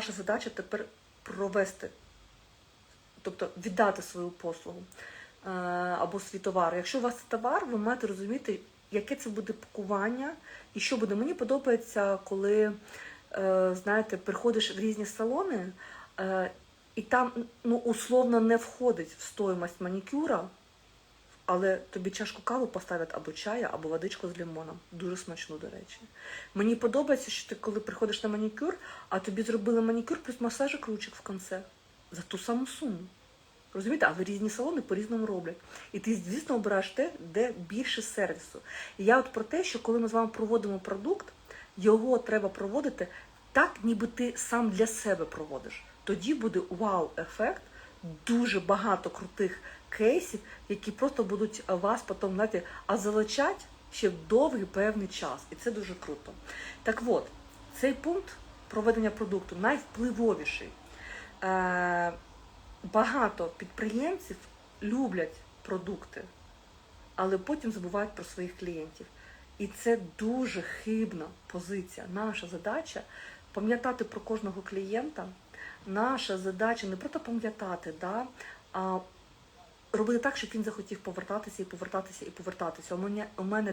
Наша задача тепер провести, тобто віддати свою послугу е, або свій товар. Якщо у вас це товар, ви маєте розуміти, яке це буде пакування і що буде. Мені подобається, коли е, знаєте, приходиш в різні салони, е, і там ну, условно не входить в стоїмость манікюра, але тобі чашку кави поставлять або чая, або водичку з лимоном. Дуже смачну, до речі. Мені подобається, що ти коли приходиш на манікюр, а тобі зробили манікюр плюс масажик ручок в кінці за ту саму суму. Розумієте, але різні салони по-різному роблять. І ти, звісно, обираєш те, де більше сервісу. І я от про те, що коли ми з вами проводимо продукт, його треба проводити так, ніби ти сам для себе проводиш. Тоді буде вау-ефект, дуже багато крутих кейсів, які просто будуть вас потім, знаєте, озолочать ще довгий певний час. І це дуже круто. Так от, цей пункт проведення продукту найвпливовіший. Е, багато підприємців люблять продукти, але потім забувають про своїх клієнтів. І це дуже хибна позиція. Наша задача пам'ятати про кожного клієнта. Наша задача не просто пам'ятати, да, а робити так, щоб він захотів повертатися і повертатися і повертатися. У мене, у мене